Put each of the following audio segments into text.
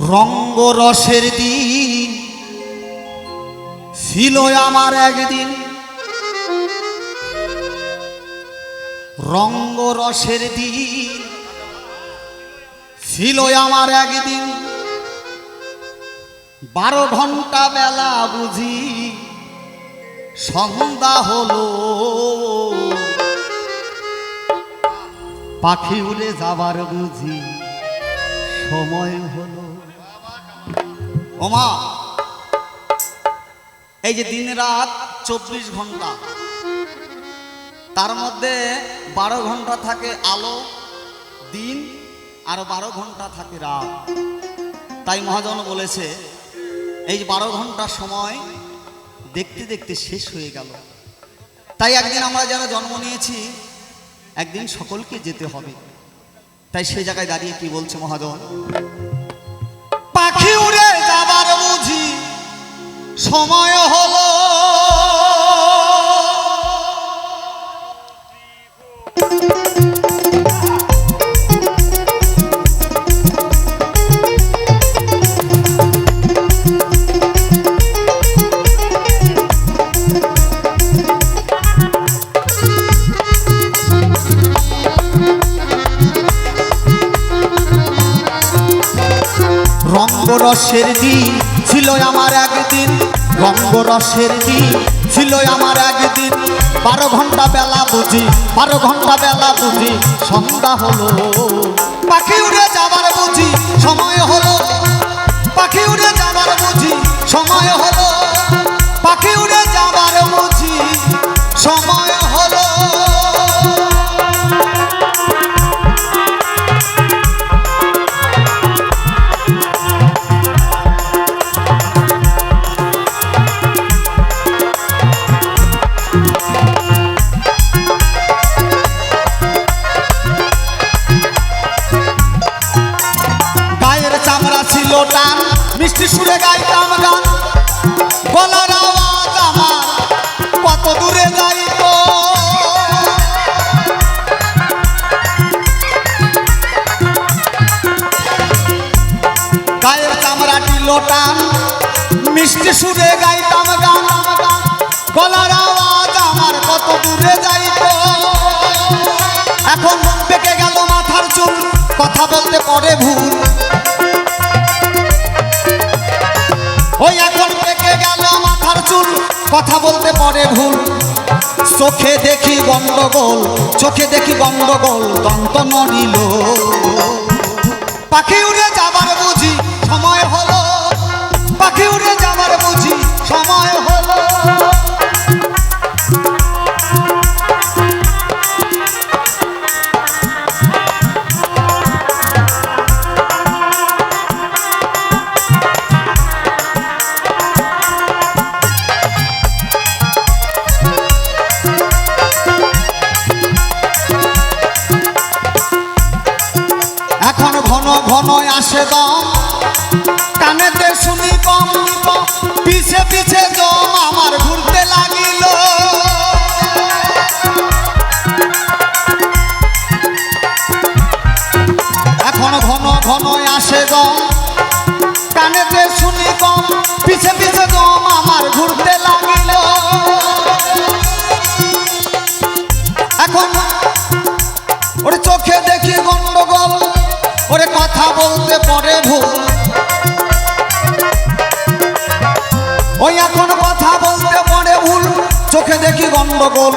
রঙ্গ রসের দিন ছিল আমার একদিন। রঙ্গ রসের দিন ছিল আমার একদিন। বারো ঘণ্টা বেলা বুঝি সন্ধ্যা হলো। পাখি উড়ে যাবার বুঝি সময় হলো। ওমা এই যে দিন রাত চব্বিশ ঘণ্টা, তার মধ্যে বারো ঘণ্টা থাকে আলো, দিন, আর বারো ঘণ্টা থাকে রাত। তাই মহাজন বলেছে, এই যে বারো ঘণ্টা সময় দেখতে দেখতে শেষ হয়ে গেল। তাই একদিন আমরা যারা জন্ম নিয়েছি, একদিন সকলকে যেতে হবে। তাই সেই জায়গায় দাঁড়িয়ে কি বলছে মহাজন? সময় হলো। রঙ্গরসের দিন ছিল আমার একদিন রঙ্গরসের দিন। ছিল আমার একদিন, বারো ঘণ্টা বেলা বুঝি, বারো ঘণ্টা বেলা বুঝি, সন্ধ্যা হলো। পাখি উড়ে যাবার বুঝি মিষ্টি সুরে গাইতাম গান। গলার আওয়াজ আমার, কত দূরে যাইত। গায়ের চামড়া ছিল টান মিষ্টি সুরে গাইতাম গান। গলার আওয়াজ আমার, কত দূরে যাইত। এখন পেকে গেল মাথার চুল, কথা বলতে পরে ভুল। ওই এখন পেকে গেল মাথার চুল। কথা বলতে পরে ভুল। চোখে দেখি গন্ডগোল, চোখে দেখি গন্ডগোল, দন্ত নড়িল। পাখি উড়ে যাবার আসে দম। কানেতে শুনি কম, পিছে পিছে জম আমার ঘুরতে লাগিল। এখন ঘন ঘন আসে দম। কানেতে শুনি কম, পিছে পিছে জম আমার ঘুরতে লাগিল। এখন ওরে চোখে দেখি গন্ডগোল। ওরে কথা বলতে পরে ভুল। ওই এখন কথা বলতে পরে ভুল। চোখে দেখি গন্ডগোল।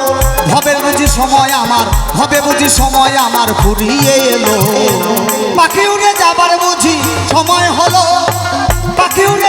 হবে বুঝি সময় আমার, হবে বুঝি সময় আমার। ফুরিয়ে এলো। পাখি উড়ে যাবার বুঝি সময় হলো। পাখি উড়ে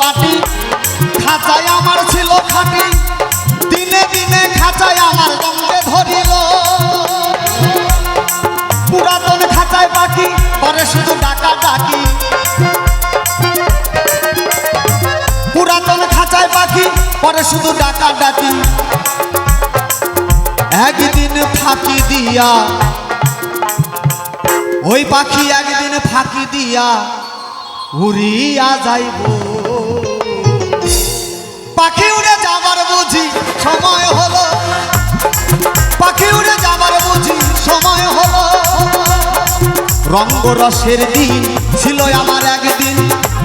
পাটি খাঁচায় আমার ছিল খাটি। দিনে দিনে খাঁচায় আমার দমকে ধরিল। পুরাতন খাঁচায় পাখি পরে শুধু ডাকা ডাকি। পুরাতন খাঁচায় পাখি পরে শুধু ডাকা ডাকি। একদিন ফাঁকি দিয়া, ওই পাখি একদিন ফাঁকি দিয়া উড়িয়া যাইব। পাখি উড়ে যাবার বুঝি সময় হলো। পাখি উড়ে যাবার বুঝি সময় হলো। রঙ্গরসের দিন ছিল আমার একদিন।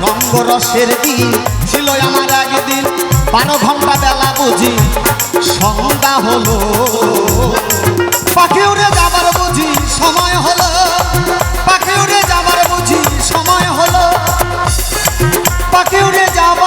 রঙ্গরসের দিন ছিল আমার একদিন। বারো ঘণ্টা বেলা বুঝি সন্ধ্যা হলো। পাখি উড়ে যাবার বুঝি সময় হলো। বাকি উড়ে যাবা।